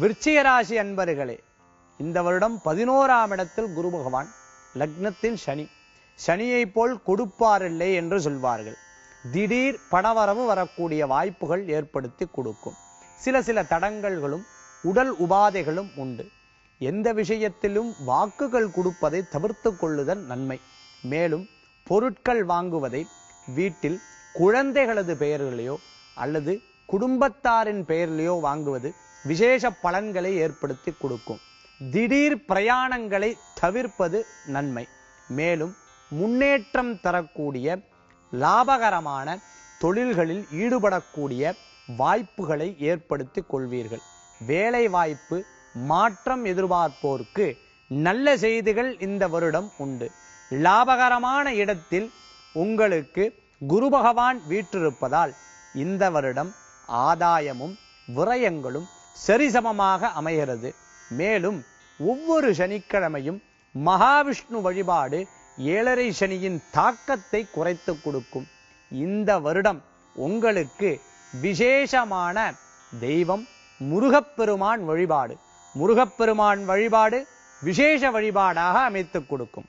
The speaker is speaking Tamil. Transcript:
விருச்சிக ராசி அன்பர்களே இந்த வருடம் பதினோராம் இடத்தில் குரு பகவான் லக்னத்தில் சனி. சனியை போல் கொடுப்பாரில்லை என்று சொல்வார்கள். திடீர் பணவரவு வரக்கூடிய வாய்ப்புகள் ஏற்படுத்தி கொடுக்கும். சில சில தடங்கல்களும் உடல் உபாதைகளும் உண்டு. எந்த விஷயத்திலும் வாக்குகள் கொடுப்பதை தவிர்த்து கொள்ளுதல் நன்மை. மேலும் பொருட்கள் வாங்குவதை வீட்டில் குழந்தைகளது பெயர்களையோ அல்லது குடும்பத்தாரின் பெயரிலேயோ வாங்குவது விசேஷ பலன்களை ஏற்படுத்தி கொடுக்கும். திடீர் பிரயாணங்களை தவிர்ப்பது நன்மை. மேலும் முன்னேற்றம் தரக்கூடிய லாபகரமான தொழில்களில் ஈடுபடக்கூடிய வாய்ப்புகளை ஏற்படுத்தி கொள்வீர்கள். வேலை வாய்ப்பு மாற்றம் எதிர்பார்ப்போருக்கு நல்ல செய்திகள் இந்த வருடம் உண்டு. லாபகரமான இடத்தில் உங்களுக்கு குரு பகவான் வீற்றிருப்பதால் இந்த வருடம் ஆதாயமும் விரயங்களும் சரிசமமாக அமைகிறது. மேலும் ஒவ்வொரு சனிக்கிழமையும் மகாவிஷ்ணு வழிபாடு ஏழரை சனியின் தாக்கத்தை குறைத்து கொடுக்கும். இந்த வருடம் உங்களுக்கு விசேஷமான தெய்வம் முருகப்பெருமான் வழிபாடு. முருகப்பெருமான் வழிபாடு விசேஷ வழிபாடாக அமைத்துக் கொடுக்கும்.